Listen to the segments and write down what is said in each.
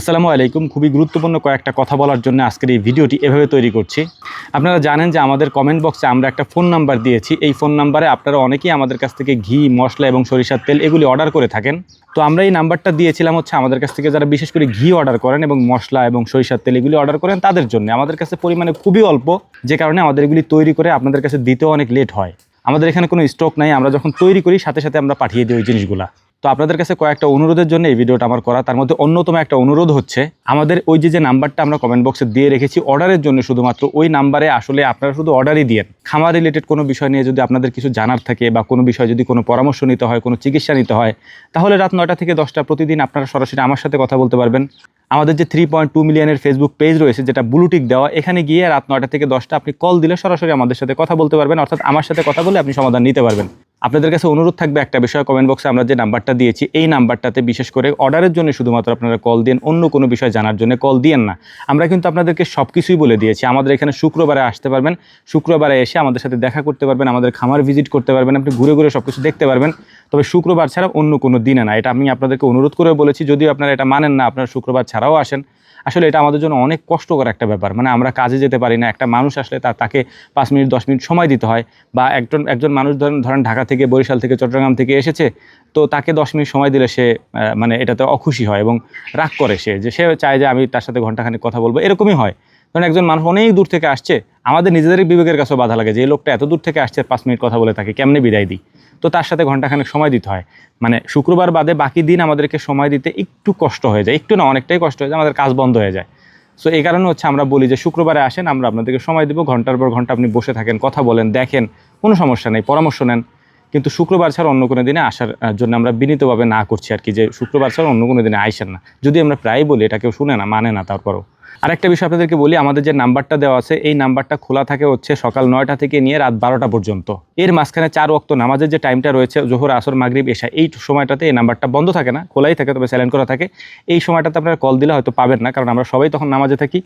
আসসালামু আলাইকুম। খুবই গুরুত্বপূর্ণ কয়েকটা কথা বলার জন্য আজকের এই ভিডিওটি এভাবে তৈরি করছি। আপনারা জানেন যে আমাদের কমেন্ট বক্সে আমরা একটা ফোন নাম্বার দিয়েছি। এই ফোন নাম্বারে আপনারা অনেকেই আমাদের কাছ থেকে ঘি, মশলা এবং সরিষার তেল এগুলি অর্ডার করে থাকেন। তো আমরা এই নাম্বারটা দিয়েছিলাম হচ্ছে আমাদের কাছ থেকে যারা বিশেষ করে ঘি অর্ডার করেন এবং মশলা এবং সরিষার তেল এগুলি অর্ডার করেন তাদের জন্য। আমাদের কাছে পরিমাণে খুবই অল্প, যে কারণে আমাদের এগুলি তৈরি করে আপনাদের কাছে দিতেও অনেক লেট হয়। আমাদের এখানে কোনো স্টক নাই, আমরা যখন তৈরি করি সাথে সাথে আমরা পাঠিয়ে দিই ওই জিনিসগুলা। তো আপনাদের কাছে কয়েকটা অনুরোধের জন্য এই ভিডিওটা আমার করা। তার মধ্যে অন্যতম একটা অনুরোধ হচ্ছে, আমাদের ওই যে যে নাম্বারটা আমরা কমেন্ট বক্সে দিয়ে রেখেছি অর্ডারের জন্য শুধুমাত্র ওই নাম্বারে আসলে আপনারা শুধু অর্ডারই দিয়েন। খামার রিলেটেড কোনো বিষয় নিয়ে যদি আপনাদের কিছু জানার থাকে বা কোনো বিষয় যদি কোনো পরামর্শ নিতে হয়, কোনো চিকিৎসা নিতে হয়, তাহলে রাত নয়টা থেকে দশটা প্রতিদিন আপনারা সরাসরি আমার সাথে কথা বলতে পারবেন। আমাদের যে থ্রি পয়েন্ট টু মিলিয়নের ফেসবুক পেজ রয়েছে, যেটা ব্লুটিক দেওয়া, এখানে গিয়ে রাত নয়টা থেকে দশটা আপনি কল দিলে সরাসরি আমাদের সাথে কথা বলতে পারবেন, অর্থাৎ আমার সাথে কথা বলে আপনি সমাধান নিতে পারবেন। আপনাদের কাছে অনুরোধ থাকবে একটা বিষয় কমেন্ট বক্সে আমরা যে নাম্বারটা দিয়েছি, এই নাম্বারটাতে বিশেষ করে অর্ডারের জন্য শুধুমাত্র আপনারা কল দিন, অন্য কোনো বিষয় জানার জন্য কল দিয়েন না। আমরা কিন্তু আপনাদেরকে সব কিছুই বলে দিয়েছি। আমাদের এখানে শুক্রবারে আসতে পারবেন, শুক্রবারে এসে আমাদের সাথে দেখা করতে পারবেন, আমাদের খামার ভিজিট করতে পারবেন, আপনি ঘুরে ঘুরে সব কিছু দেখতে পারবেন। তবে শুক্রবার ছাড়া অন্য কোনো দিনে না, এটা আমি আপনাদেরকে অনুরোধ করে বলেছি, যদিও আপনারা এটা মানেন না, আপনারা শুক্রবার ছাড়াও আসেন। আসলে এটা আমাদের জন্য অনেক কষ্টকর একটা ব্যাপার মানে আমরা কাজে যেতে পারি না, একটা মানুষ আসলে তাকে পাঁচ মিনিট, দশ মিনিট সময় দিতে হয়, বা একজন একজন মানুষ ধরেন ধরেন ঢাকা থেকে, বরিশাল থেকে, চট্টগ্রাম থেকে এসেছে, তো তাকে দশ মিনিট সময় দিলে সে মানে এটাতে অখুশি হয় এবং রাগ করে সে, যে সে চায় যে আমি তার সাথে ঘন্টাখানিক কথা বলব। এরকমই হয়। কারণ একজন মানুষ অনেক দূর থেকে আসছে, আমাদের নিজেদের বিবেকের কাছেও বাধা লাগে যে, এই লোকটা এত দূর থেকে আসছে, পাঁচ মিনিট কথা বলে তাকে কেমনে বিদায় দিই? তো তার সাথে ঘন্টাখানেক সময় দিতে হয়। মানে শুক্রবার বাদে বাকি দিন আমাদেরকে সময় দিতে একটু কষ্ট হয়ে যায়। একটু না, অনেকটাই কষ্ট হয়ে যায়, আমাদের কাজ বন্ধ হয়ে যায়। সো এই কারণে হচ্ছে আমরা বলি যে, শুক্রবারে আসেন, আমরা আপনাদেরকে সময় দেবো ঘণ্টার পর ঘণ্টা আপনি বসে থাকেন, কথা বলেন, দেখেন, কোনো সমস্যা নেই, পরামর্শ নেন। কিন্তু শুক্রবার ছাড়া অন্য কোনো দিনে আসার জন্য আমরা বিনীতভাবে না করছি আর কি, যে শুক্রবার ছাড়া অন্য কোনো দিনে আইসেন না। যদি আমরা প্রায় বলি, এটা কেউ শুনে না মানে না তারপরও। আরেকটা বিষয় আপনাদেরকে বলি, আমাদের যে নাম্বারটা দেওয়া আছে, এই নাম্বারটা খোলা থাকে হচ্ছে সকাল নয়টা থেকে নিয়ে রাত বারোটা পর্যন্ত। এর মাঝখানে চার ওয়াক্ত নামাজের যে টাইমটা রয়েছে, জোহর, আসর, মাগরিব এসা এই সময়টাতে এই নাম্বারটা বন্ধ থাকে না, খোলাই থাকে তবে স্যালেন্ট করা থাকে। এই সময়টাতে আপনারা কল দিলে হয়তো পাবেন না, কারণ আমরা সবাই তখন নামাজে থাকি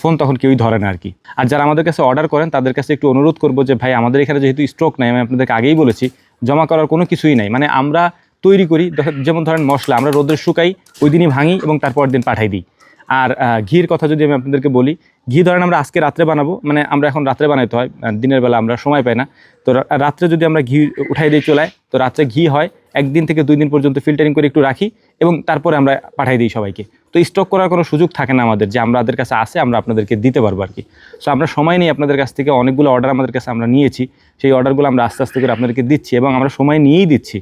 ফোন তখন কেউই ধরে না আর কি আর যারা আমাদের কাছে অর্ডার করেন, তাদের কাছে একটু অনুরোধ করব যে, ভাই, আমাদের এখানে যেহেতু স্ট্রোক নাই, আমি আপনাদেরকে আগেই বলেছি, জমা করার কোনো কিছুই নাই। মানে আমরা তৈরি করি যেমন ধরেন মশলা, আমরা রোদ্রে শুকাই, ওই দিনই ভাঙি এবং তারপর দিন পাঠাই দিই। আর ঘির কথা যদি আমি আপনাদেরকে বলি, ঘি ধরেন আমরা আজকে রাত্রে বানাবো মানে আমরা এখন রাত্রে বানাইতে হয় দিনের বেলা আমরা সময় পাই না। তো রাত্রে যদি আমরা ঘি উঠাই দিয়ে চলাই তো রাত্রে ঘি হয়, একদিন থেকে দুই দিন পর্যন্ত ফিল্টারিং করে একটু রাখি এবং তারপরে আমরা পাঠাই দিই সবাইকে। তো স্টক করার কোনো সুযোগ থাকে না আমাদের যে আমাদের কাছে আসে আমরা আপনাদেরকে দিতে পারব আর কি। সো আমরা সময় নিয়ে আপনাদের কাছ থেকে অনেকগুলো অর্ডার আমাদের কাছে আমরা নিয়েছি, সেই অর্ডারগুলো আমরা আস্তে আস্তে করে আপনাদেরকে দিচ্ছি এবং আমরা সময় নিয়েই দিচ্ছি।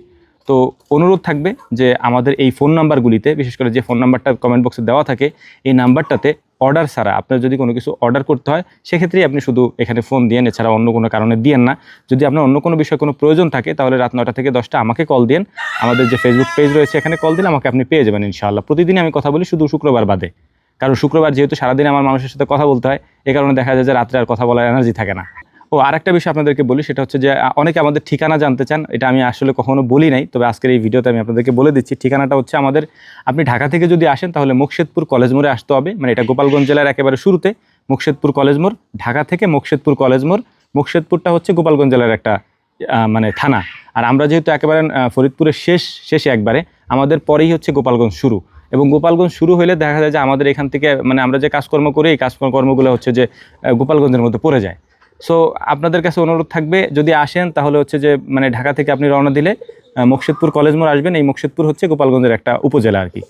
তো অনুরোধ থাকবে যে আমাদের এই ফোন নাম্বারগুলিতে, বিশেষ করে যে ফোন নাম্বারটা কমেন্ট বক্সে দেওয়া থাকে, এই নাম্বারটাতে অর্ডার ছাড়া আপনার যদি কোনো কিছু অর্ডার করতে হয়, সেক্ষেত্রেই আপনি শুধু এখানে ফোন দিয়েন, এছাড়া অন্য কোনো কারণে দিয়েন না। যদি আপনার অন্য কোনো বিষয়ে কোনো প্রয়োজন থাকে, তাহলে রাত নটা থেকে দশটা আমাকে কল দিন আমাদের যে ফেসবুক পেজ রয়েছে, এখানে কল দিলে আমাকে আপনি পেয়ে যাবেন ইনশাআল্লাহ। প্রতিদিন আমি কথা বলি শুধু শুক্রবার বাদে। কারণ শুক্রবার যেহেতু সারাদিন আমার মানুষের সাথে কথা বলতে হয়, এ কারণে দেখা যায় যে রাত্রে আর কথা বলার এনার্জি থাকে না। ও আরেকটা বিষয় আপনাদেরকে বলি, সেটা হচ্ছে যে অনেকে আমাদের ঠিকানা জানতে চান, এটা আমি আসলে কখনো বলি নাই, তবে আজকের এই ভিডিওতে আমি আপনাদেরকে বলে দিচ্ছি, ঠিকানাটা হচ্ছে আমাদের, আপনি ঢাকা থেকে যদি আসেন, তাহলে মুকশেদপুর কলেজ মোড়ে আসতে হবে মানে এটা গোপালগঞ্জ জেলার একেবারে শুরুতে, মুকশেদপুর কলেজ মোড়, ঢাকা থেকে মুকশেদপুর কলেজ মোড়, মুকশেদপুরটা হচ্ছে গোপালগঞ্জ জেলার একটা মানে থানা, আর আমরা যেহেতু একেবারে ফরিদপুরের শেষ, শেষে একবারে, আমাদের পরেই হচ্ছে গোপালগঞ্জ শুরু, এবং গোপালগঞ্জ শুরু হলে দেখা যায় যে আমাদের এখান থেকে মানে আমরা যে কাজকর্ম করি, এই কাজকর্মগুলো হচ্ছে যে গোপালগঞ্জের মধ্যে পড়ে যায়। সো আপনাদের কাছে অনুরোধ থাকবে, যদি আসেন, তাহলে হচ্ছে যে মানে ঢাকা থেকে আপনি রওনা দিলে মুকশেদপুর কলেজ মোড় আসবেন। এই মুকশেদপুর হচ্ছে গোপালগঞ্জের একটা উপজেলা আর কি।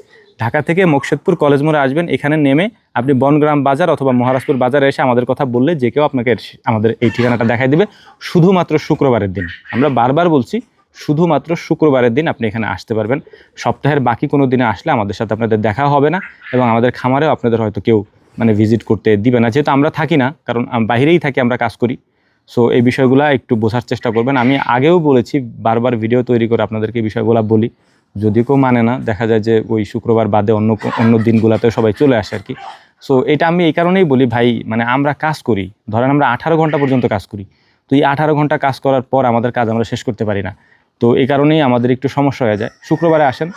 ঢাকা থেকে মুকশেদপুর কলেজ মোড়ে আসবেন, এখানে নেমে আপনি বনগ্রাম বাজার অথবা মহারাজপুর বাজারে এসে আমাদের কথা বললে যে কেউ আপনাকে আমাদের এই ঠিকানাটা দেখাই দিবে। শুধুমাত্র শুক্রবারের দিন, আমরা বারবার বলছি, শুধুমাত্র শুক্রবারের দিন আপনি এখানে আসতে পারবেন। সপ্তাহের বাকি কোনো দিনে আসলে আমাদের সাথে আপনাদের দেখা হবে না এবং আমাদের খামারেও আপনাদের হয়তো কেউ মানে ভিজিট করতে দিবে না। যেহেতু আমরা থাকি না, কারণ বাইরেই থাকি, আমরা কাজ করি। সো এই বিষয়গুলো একটু বোঝার চেষ্টা করবেন। আমি আগেও বলেছি, বারবার ভিডিও তৈরি করে আপনাদেরকে বিষয়গুলো বলি। যদি কেউ মানে না, দেখা যায় যে ওই শুক্রবার বাদে অন্য অন্য দিনগুলোতে সবাই চলে আসে আর কি। সো এটা আমি এই কারণেই বলি, ভাই মানে আমরা কাজ করি। ধরেন আমরা আঠারো ঘণ্টা পর্যন্ত কাজ করি। তো এই আঠারো ঘণ্টা কাজ করার পর আমাদের কাজ আমরা শেষ করতে পারি না। তো এই কারণেই আমাদের একটু সমস্যা হয়ে যায়। শুক্রবারে আসেন,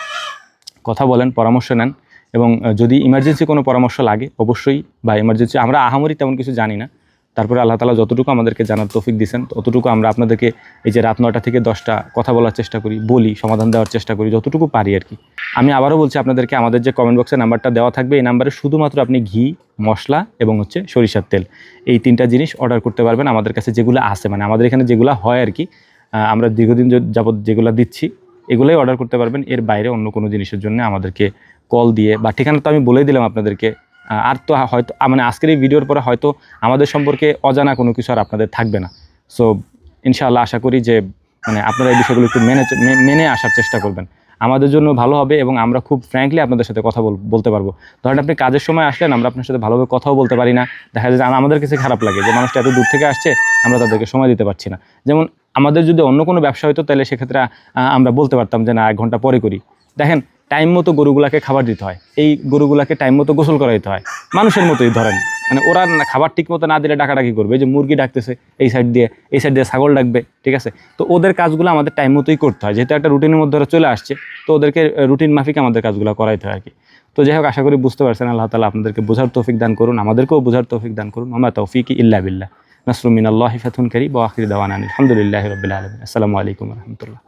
কথা বলেন, পরামর্শ নেন। এবং যদি ইমার্জেন্সি কোনো পরামর্শ লাগে, অবশ্যই বা ইমার্জেন্সি আমরা আহামরি তেমন কিছু জানি না। তারপরে আল্লাহ তালা যতটুকু আমাদেরকে জানার তৌফিক দিয়েছেন ততটুকু আমরা আপনাদেরকে এই যে রাত নয়টা থেকে দশটা কথা বলার চেষ্টা করি, বলি, সমাধান দেওয়ার চেষ্টা করি, যতটুকু পারি আর কি। আমি আবারও বলছি আপনাদেরকে, আমাদের যে কমেন্ট বক্সে নাম্বারটা দেওয়া থাকবে, এই নাম্বারে শুধুমাত্র আপনি ঘি, মশলা এবং হচ্ছে সরিষার তেল, এই তিনটা জিনিস অর্ডার করতে পারবেন। আমাদের কাছে যেগুলো আছে মানে আমাদের এখানে যেগুলো হয় আর কি আমরা দীর্ঘদিন য- যাবত যেগুলো দিচ্ছি এগুলোই অর্ডার করতে পারবেন। এর বাইরে অন্য কোনো জিনিসের জন্য আমাদেরকে কল দিয়ে বা ঠিকানা তো আমি বলেই দিলাম আপনাদেরকে। আর তো হয়তো মানে আজকের এই ভিডিওর পরে হয়তো আমাদের সম্পর্কে অজানা কোনো কিছু আর আপনাদের থাকবে না। সো ইনশাআল্লাহ আশা করি যে মানে আপনারা এই বিষয়গুলো একটু মেনে মেনে আসার চেষ্টা করবেন। আমাদের জন্য ভালো হবে এবং আমরা খুব ফ্র্যাঙ্কলি আপনাদের সাথে কথা বলতে পারব। ধরেন আপনি কাজের সময় আসলেন, আমরা আপনার সাথে ভালোভাবে কথাও বলতে পারি না। দেখা যায় যে আমাদের কাছে খারাপ লাগে যে, মানুষটা এত দূর থেকে আসছে, আমরা তাদেরকে সময় দিতে পারছি না। যেমন আমাদের যদি অন্য কোনো ব্যবসা হতো তাহলে সেক্ষেত্রে আমরা বলতে পারতাম যে না, এক ঘণ্টা পরে করি। দেখেন, টাইম মতো গরুগুলাকে খাবার দিতে হয়। এই গরুগুলাকে টাইম মতো গোসল করাইতে হয়। মানুষের মতোই ধরেন। মানে ওরা খাবার ঠিক মতো না দিলে ডাকাডাকি করবে। যে মুরগি ডাকতেছে এই সাইড দিয়ে, এই সাইড দিয়ে ছাগল ডাকবে, ঠিক আছে? তো ওদের কাজগুলো আমাদের টাইম মতোই করতে হয়। যেহেতু একটা রুটিনের মধ্যে ওরা চলে আসছে, তো ওদেরকে রুটিন মাফিক আমাদের কাজগুলো করাইতে হয় আর কি। তো যাই হোক, আশা করি বুঝতে পারছেন। আল্লাহ তালা আপনাদেরকে বোঝার তৌফিক দান করুন, আমাদেরকেও বোঝার তৌফিক দান করুন। আমার তৌফিক ইল্লা বিল্লাহ। নাসরুমিন আল্লাহ ফাতুন করি বা আখির দাওয়ান আলহামদুলিল্লাহ রবিল্লা আলমিন আসসালামু আলাইকুম রহমতুল্লাহ